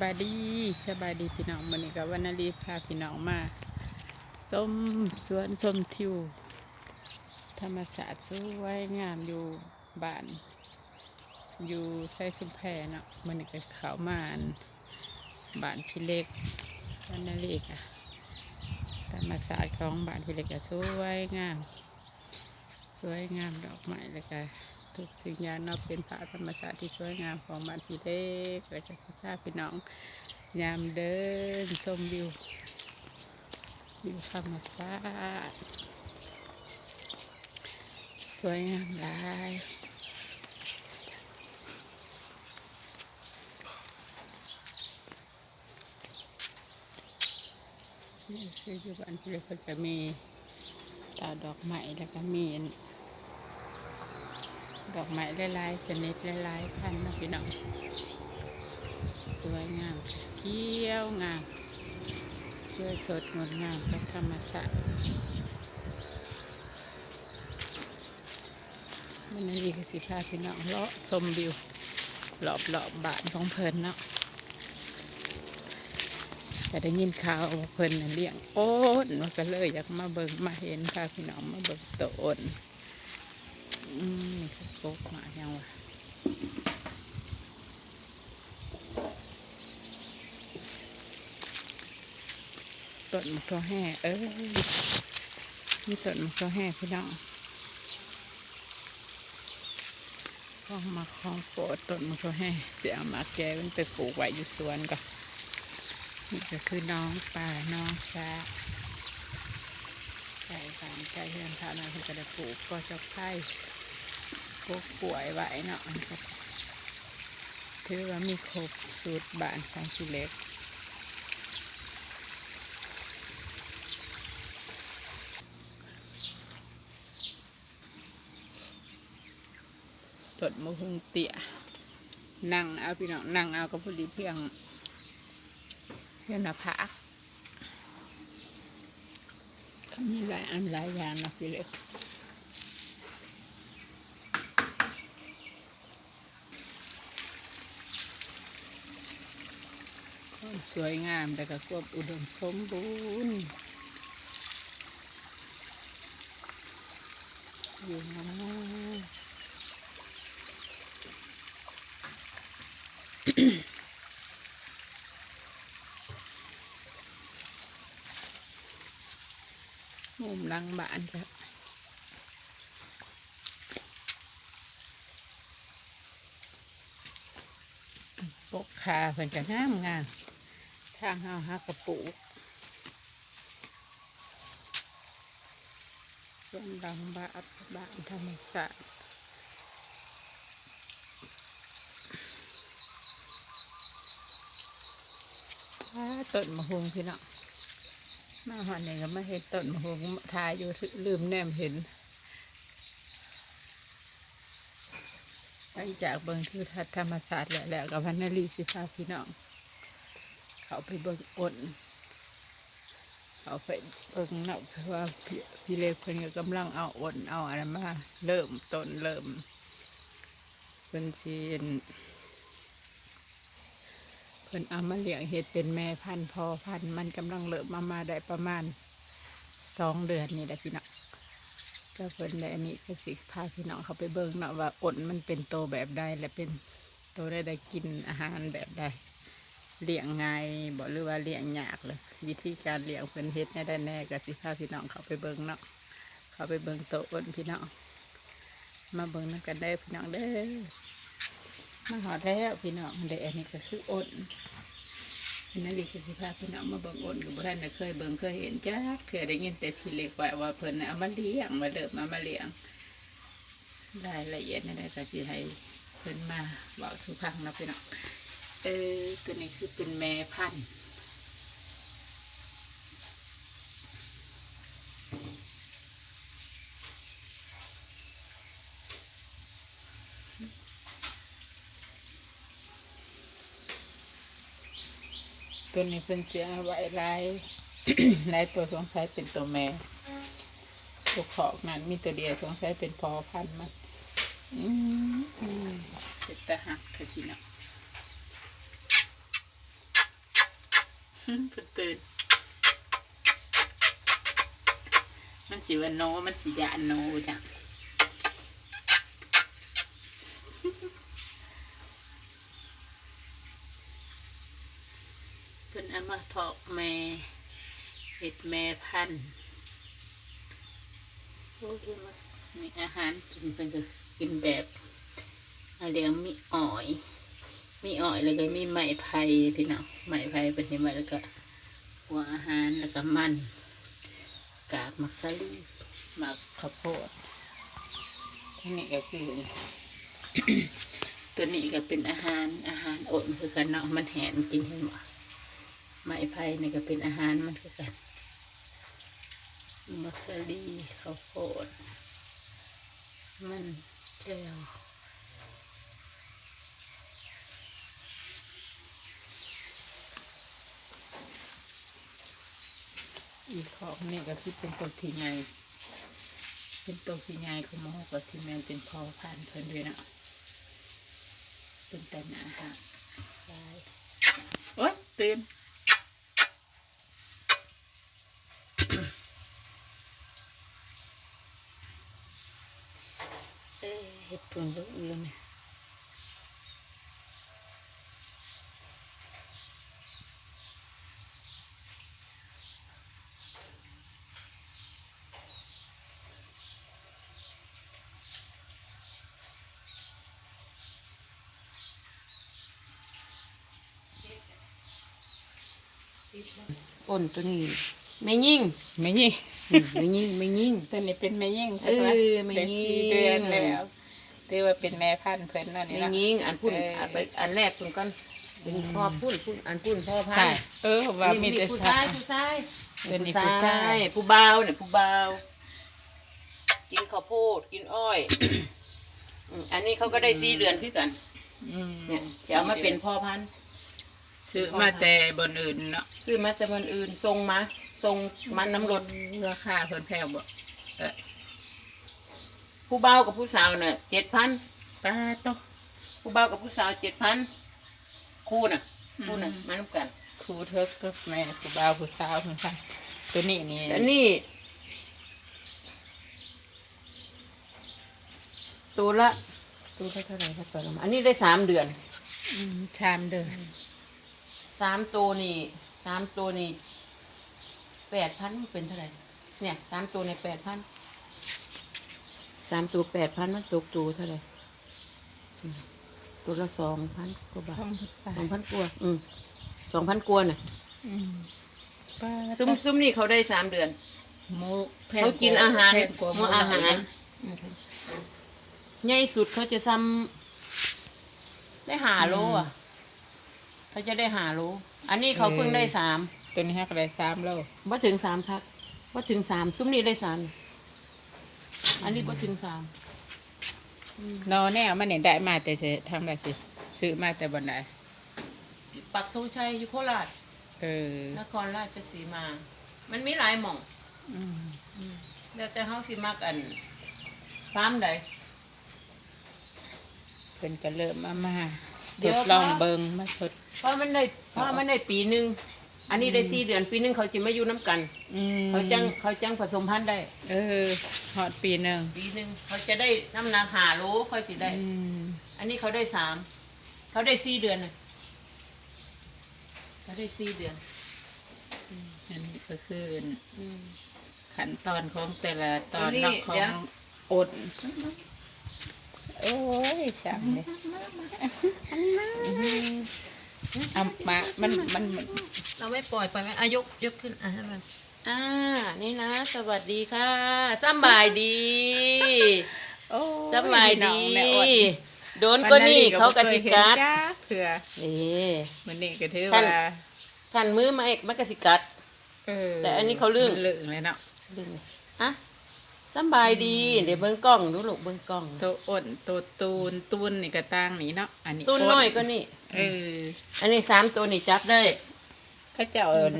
บายดีสบายดีพี่น้องวันนี้กับวันนาลีพาพี่น้องมาส้มสวนส้มทิว ธรรมศาสตร์สวยงามอยู่บ้าน อยู่ไซสุมแพเนาะมันนี้ก็เขามานบ้านพี่เล็กวันนาลีค่ะธรรมศาสตร์ของบ้านพี่เล็กก็สวยงาม สวยงามดอกไม้แล้วก็ ทุกสิ่งอย่างนาะเป็นพระธรรมชาติที่สวยงามของบ้านพี่เล็กและก็สิพาพี่น้อง ยามเดินชมวิววิวธรรมชาติสวยงามหลายนี่คืออยู่บ้านพี่เล็กก็จะมีตาดอกไม้แล้วก็มี ดอกไม้ลายๆชนิดหลายๆพันนะพี่น้องสวยงามเขียวงามสวยสดงดงามกับธรรมชาติมันนี่คือสิพาพี่น้องเลาะชมวิวรอบๆบบ้านของเพิ่นเนาะแต่ได้ยินข่าวเพิ่นน่ะเลี้ยงโอ้นมันก็เลยอยากมาเบิ่งมาเห็นพาพี่น้องมาเบิ่งโตโอน อืมโกกหมายังวะต้นมะพร้าวแห่เอ้ยนี่ต้นมะพร้าวแห่พี่น้องของมาของโปดต้นมะพร้าวแห่เสียมาแกมันไปปลูกไว้อยู่สวนก่อนนี่ก็คือน้องป่าน้องซาไก่ฟานไก่เฮือนเท่านนเพิ่นก็ได้ปลูกก็จะไข่ พวกป่วยไว้เนาะครับถือว่ามีครบสูตรบ้านของชิเล็กตดมะฮุงเตี่ยนั่งเอาพี่น้องนั่งเอาก็พอดีเพียงเพียงหน้าผากก็มีหลายอันหลายอย่างนะพี่เล็ก ความ สวยงามแต่ก็ควบอุดมสมบูรณ์อยู่นะมุมลังบ้านครับปกขาเพิ่นจะงามงาม ทางเฮาฮักระปุกส่วนหลังบานบ้านธรรมศาสตร์ต้นมะฮุงพี่น้องมาหอนนี่ก็มาเห็นต้นมะฮุงทายอยู่ลืมแนมเห็นหลังจากเบิ่งทือทัศน์ธรรมศาสตร์แล้วแล้วกับพันนารีสิพาพี่น้อง เขาไปเบิ่งอ่นเขาไปเบิ่งนาะเพราะว่าพี่พี่เล็กเพิ่นก็กำลังเอาอ่นเอาอะไรมาเริ่มต้นเริ่มเพิ่นสิเพิ่นเอามาเลี้ยงเห็ดเป็นแม่พันธุ์พอพันธุ์มันกำลังเริ่มมามาได้ประมาณสองเดือนนี่แหละพี่น้องก็เพิ่นได้อันนี้ก็สิพาพี่น้องเขาไปเบิ่งเนาะว่าอ่นมันเป็นโตแบบใดและเป็นโตได้ได้กินอาหารแบบใด เลี้ยงง่ายบอกหรือว่าเลี้ยงยากเลยวิธีการเลี้ยงเพิ่นเฮ็ดแน่ได้แน่ก็สิพาพี่น้องเขาไปเบิ่งเนาะเขาไปเบิ่งโตะอ้นพี่น้องมาเบิ่งนำกันได้พี่น้องเด้อมาหอดแล้วพี่น้องเด้ออันนี้ก็คืออ้นนั่นนี่คือสิพาพี่น้องมาเบิ่งอ้นกับบ่ทันเคยเบิ่งเคยเห็นจักเคยได้ยินแต่พี่เล็กว่าว่าเพิ่นน่ะเอามาเลี้ยงมาเลิมมามาเลี้ยงรายละเอียดนั่นแหละก็สิให้เพิ่นมาเว้าสู่ฟังนะพี่น้อง เออตัวนี้คือเป็นแม่พันธุ์ตัวนี้เป็นเสียไว้ลายลายตัวสงสัยเป็นตัวแม่ตัวขอกนั้นมีตัวเดียวสงสัยเป็นพอพันธุ์มันอืมเป็นตาหักเธอทีเนาะ เพิ่นตื่นมันสิว่าโนมันสิยานโนจ้ะเพิ่นอามาเพาะแม่เห็ดแม่พันธุ์โอ้ยมามีอาหารกินเพิ่นก็กินแบบอาเลี้ยงมีอ้อย มีอ้อยแล้วก็มีไม้ไผ่พี่น้องไม้ไผ่เป็นเห็นไหมแล้วก็หัวอาหารแล้วก็มันกากมักซาลีมักข้าวโพดทั้งนี้ก็คือ ตัวนี้ก็เป็นอาหารอาหารอดคือกันเนาะมันแหนกินให้หมดไม้ไผ่นี่ก็เป็นอาหารมันคือกันมักซาลีข้าวโพดมันแก้ว อีกของนี่ก็คือเป็นตัวที่ใหญ่เป็นตัวที่ใหญ่ของมอก็ซีเมนเป็นพอพันเพิ่นด้วยนะเป็นแต่หนาค่ะได้โอ๊ยตื่นเอ้เห็ดปุ่นลูกอื่น ป่นตัวนี้ไม่ยิ่งไม่ยิ่งไม่ยิ่งไม่ยิ่ง ตัวนี้เป็นแม่ยิ่งเออใช่ไหแม่เด็กยิ่งสี่เดือนแล้วถือว่าเป็นแม่พันธุ์เพิ่นนั่นนี่ไม่นะยิ่งอันพุ่นเอออั อันไปอันแรกพุ่นก่อนเดี๋ยวนี้พ่อพุ่นพุ่นอันพุ่นพ่อพันค่ะธุ์เออว่ามีแต่ผู้ชาชายย ผู้ชายเป็นนี่ผู้ชาย ผู้เบาเนี่ยผู้เบากินข้าวโพดกินอ้อยอืมอันนี้เขาก็ได้สี่เดือนคือกัน อืมเนี่ยจะเอามาเป็นพ่อพันธุ์ ซื้อมาแต่บนอื่นเนาะซื้อมาจากมันอื่นทรงมาทรงมันน้ำรถราคาเพิ่นแพงบ่เออผู้เบากับผู้สาวเนี่ยเจ็ดพันป้าโตะผู้เบากับผู้สาวเจ็ดพันคู่น่ะคู่น่ะอืมมาน้ำกันครูเทิกก็แม่ผู้บ่าวผู้สาวเหมือนกันตัวนี้นี่อันนี้ตัวละตัวละเท่าไหร่ครับตัวละอันนี้ได้สามเดือนอืมชามเดิน สามตัวนี่สามตัวนี่แปดพันเป็นเท่าไหร่เนี่ยสามตัวในแปดพันสามตัวแปดพันมันตกตัวเท่าไหร่อืมตัวละสองพันกว่าบาสอทงพันบาสองทพันกว่าอืมสองพันกว่าน่ะอืมป้าซุ้มซุ้มนี่เขาได้สามเดือนหมูแพงเขากินอาหารแพงกว่าหหมูอาหารอืมใหญ่สุดเขาจะซ้ำได้หาโลอะ เขาจะได้หาโลอันนี้เขาเพิ่งได้สามตัวนี้ให้ก็ได้สามโลว่าถึงสามพักว่าถึงสามซุ้มนี้ได้สามอันนี้ว่าถึงสามนอแน่มันเนี่ยได้มาแต่จะทำได้สิซื้อมาแต่บนไหนปักธงชัยอยู่โคราชเออนครราชสีมา มันมีหลายหม่องอืมแล้วจะเฮาสิมักอันฟาร์มใดเพิ่นก็เริ่มมามาเดี๋ ทยวดลองเบิงมาทดเพราะมันได้เพราะมันได้ปีหนึ่งอันนี้ได้สี่เดือนปีหนึ่งเขาจะไม่อยู่น้ำกันอืมเขาจังเขาจังผสมพันธุ์ได้ เออฮอดปีหนึ่งปีหนึ่งเขาจะได้น้ำหนักหาโลค่อยสิได้ อืมอันนี้เขาได้สามเขาได้สี่เดือนน่ะเขาได้สี่เดือน อันนี้ก็คืออืมขั้นตอนของแต่ละตอนอันนี้เนอกขอเดี๋ยงว อด โอ้ยช่างเลยเอามามันมันมันเราไม่ปล่อยไปไหมอายกยกขึ้นอะให้มันอ่า นี่นะ สวัสดีค่ะสำบายดีโอ้สำบายน้ดีองแม่อดโดนก็นี่เขากระสิกัดจ้าเผื่อเอ๊ะมันนี่ก็ถือท่านว่ากันมือมาเอกมันกระสิกัดเออแต่อันนี้เขาลื่นมัลื่นเลยเนาะดึงเลยอะ สำบายดีเดี๋ยวเบิ้งกล้องดูลูกเบิ้งกล้องตัวอ้นตัวตูนตูนนี่ก็ตั้งนี่เนาะอันนี้ตุ้นน้อยก็นี่เอออันนี้สามตัวนี่จับได้เขาเจ้าเอิ้น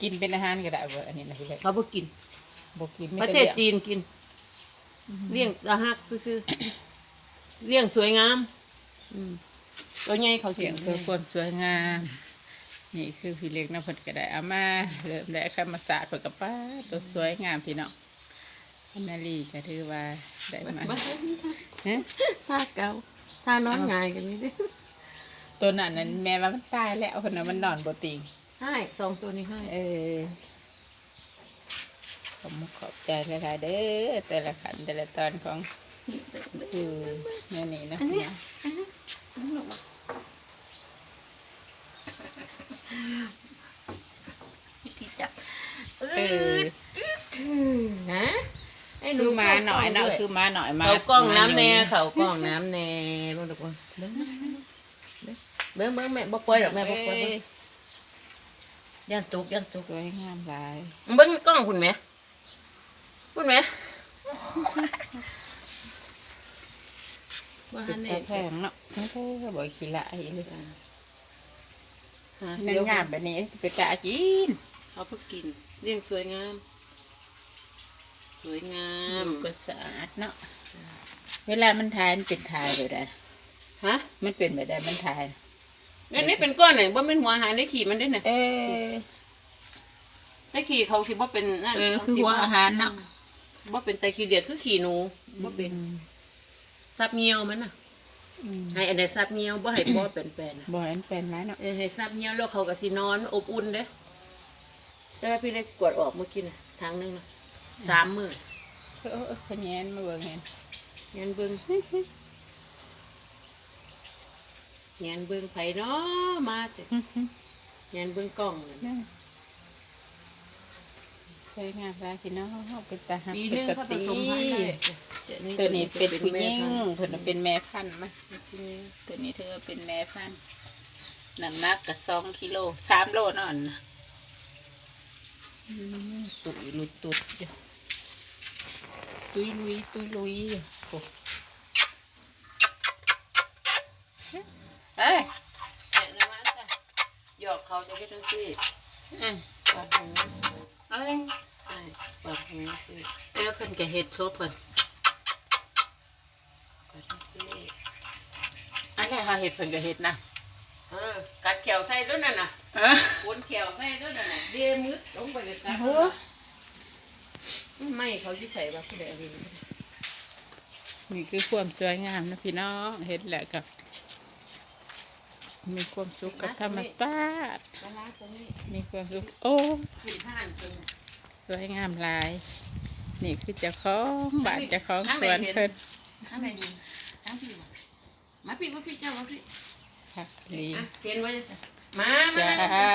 กินเป็นอาหารก็ได้บ่อันนี้นะพี่เล็กเขาบ่กินบ่กินปไม่ระได้เทศเลี้ยงจีนกินเลี้ยงตะหักซื่อๆเลี้ยงสวยงามอืมตัวใหญ่เขาเลี้เสียยงงเพื่อความสวยงามนี่คือพี่เล็กนะเพิ่นก็ได้เอามาเริ่มได้ธรรมศาสตร์เพิ่นก็ป้าตัวสวยงามพี่น้อง พันนาลีก็ถือว่าได้มามาฮะท่าเก่าท่านอนง่ายกันนี่ดิตัวนั้นนั้นแม่ว่ามันตายแล้วคนนั้นมันนอนบ่ติงให้สองตัวนี้ให้เออขอบมุกขอบใจหลายๆเด้อแต่ละขันแต่ละตอนของคือเนี่ยนี่นะอันนี้เนี่ยอันนี้อันนี้ลงมาวิธีจับเอเอออนะไอ้ หนูคือมาหน่อยเนาะเข้ากล้งด้วยคือมาหน่อยมาเขากล้องน้ำแน่มาเขากล้องน้ำแน่เบิ่งทุกคนเบิ่งเบิ่งเบิ่งแม่บ่ปล่อยดอกแม่บ่ปล่อยเบิ่งย่านตุกย่านตุกสวยงามหลายเบิ้งกล้องคุณแม่คุณแม่ว่าเป็หันนตานี่แพงเนาะไม่ใช่ก็บ่ขี้ละอีเลยหานั่เดี๋ยวงามแบบนี้จะไปกะกินเอาเพื่อกินเลี้ยงสวยงามส วยงามก็สะอาดเนาะเวลามันทายมันเป็นทายแบบใดฮะมันเป็นแบบใดมันทาย นั่นนี่เป็นก้อนไหนว่าเป็นหัวอาหารได้ขี่มันได้ไหนเออได้ขี่เขาสิว่าเป็นนั่นเออขคือสิหัวอาหารเนาะว่าเป็นไตขี้เดียดคือขี่หนูว่าเป็นซับเงียวมันน่ะอืมให้อันใดซับเงียวบ่ให้บ่เป็นแปลนๆน่ะบ่ให้มันเป็นแล้วเนาะเออให้ซับเงียวแล้วเขาก็สินอน อบอุ่นเด้แต่ว่าพี่ได้กวดออกเมื่อกี้น่ะทางหนึงน่ะ สามมื้อเออเออขะแยนมาเบิ่งเห็นเงินเบิ่งเงินเบิ่งไผเนาะมาติเงินเบิ่งกล้องนั่นสวยงามหลายพี่น้องเป็นตาหักปีเป็นึนงตาเขาผตีสมพันธุ์ได้ตัวนี้เป็นผู้หญิงแม่พันธุ์เพิ่นน่ะเป็นแม่พันธุ์มาตัวนี้เธอเป็นแม่พันธุ์น้ำหนักก็สองกิโลสามโลเนอนนะอืมตุยลุดตุดอยู่ ตุยลุยตุยลุยอยู่โอ้เอ้ยเนี่ยนะมาจ้ะหยอกเขาจะเฮ็ดจังซี่อืมปากแห้งเอ้ยใช่ปากแห้งสิเอ้ยเพิ่นก็เฮ็ดโซเพิ่นปากจังซี่อันนี้เฮาเฮ็ดเพิ่นก็เฮ็ดนะเออกัดแขวใส่ด้วยนั่นน่ะเออวนแขวใส่ด้วยนั่นน่ะเดมืดลงไปกับกัดโอ้ ไม่เขาสิใส่ว่าผู้ใดเอาไปนี่คือความสวยงามนะพี่น้องเฮ็ดแล้วก็มีความสุขกับธรรมชาติปลาร้าตัวนี้มีความสุขโอ้ขึ้นห้านเพิ่นสวยงามหลาย นี่คือเจ้าของบ้านเจ้าของสวนเพิ่นทางไหนดีทางพี่บ่มาพี่มาพี่เจ้ามาพี่ค่ะนี่อะเปลี่ยนไว้เลยจ้ะมามา จ้ามา